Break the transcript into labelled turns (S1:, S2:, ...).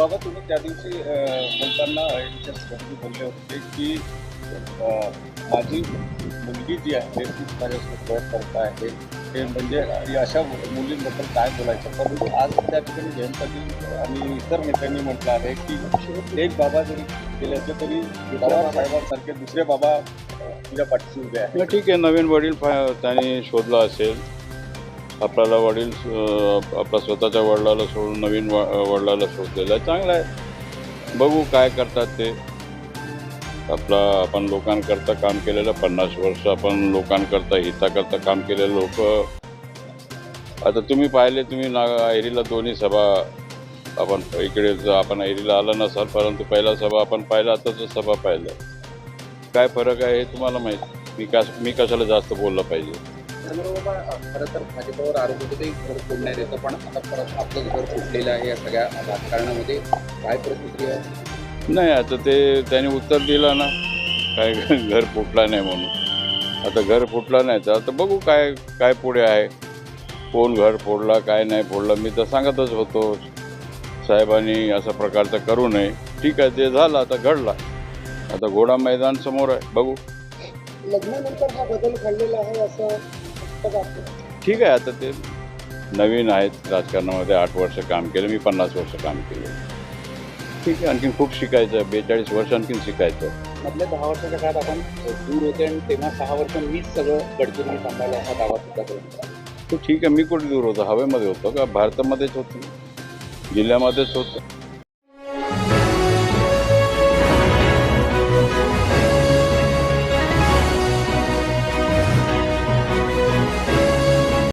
S1: दिवशी तुम्ही बोलताना दिवशी बोलताना बोलले होते की माझी मुलगी जी आहे ती माझ्यासोबत करत आहे. ते म्हणजे अशा मुलींबद्दल काय बोलायचं? परंतु आज त्या ठिकाणी जयंत आणि इतर नेत्यांनी म्हटलं आहे की एक बाबा जरी गेले असले तरी बाबासाहेबांसारखे दुसरे बाबा तुझ्या पाठीशी उभे आहेत.
S2: मग ठीक आहे. नवीन वडील त्याने त्यांनी शोधला असेल. आपल्याला वडील आपल्या स्वतःच्या वडिलाला सोडून नवीन व वडिलाला शोधलेलं आहे. चांगलं आहे. बघू काय करतात ते. आपला आपण लोकांकरता काम केलेलं पन्नास वर्ष आपण लोकांकरता हिताकरता काम केलेलं लोक. आता तुम्ही पाहिले तुम्ही ना ऐरीला दोन्ही सभा आपण इकडे आपण ऐरीला आला नसाल परंतु पहिला सभा आपण पाहिला आताच सभा पाहिलं. काय फरक आहे हे तुम्हाला माहीत. मी का मी कशाला जास्त बोललं पाहिजे?
S3: चंद्रबाबा खरं तर भाजपवर आरोप होते ते घर फोडण्यात येतं पण आता परत आपलं घर फुटलेलं आहे या सगळ्या राजकारणामध्ये. काय प्रतिक्रिया?
S2: नाही आता ते त्याने उत्तर दिलं ना. काय घर फुटला नाही म्हणून. आता घर फुटला नाही तर आता बघू काय काय पुढे आहे. कोण घर फोडला काय नाही फोडलं मी तर सांगतच होतो. साहेबांनी असा प्रकारचं करू नये. ठीक आहे ते झालं आता घडला. आता घोडा मैदान समोर आहे. बघू.
S4: लग्नानंतर हा बदल घडलेला आहे असं वाटतं?
S2: ठीक आहे आता ते नवीन आहेत राजकारणामध्ये आठ वर्ष काम केलं मी पन्नास वर्ष काम केलं. ठीक आहे आणखीन खूप शिकायचं बेचाळीस वर्ष आणखीन शिकायचं.
S3: मधल्या दहा वर्षाच्या काळात आपण दूर होते आणि तेव्हा सहा वर्ष मीच सगळं गडचिरोली सांभाळलं असा दावा सुद्धा करून
S2: तो ठीक आहे मी कुठे दूर होतो? हवेमध्ये होतो का? भारतामध्येच होतो. जिल्ह्यामध्येच होतो.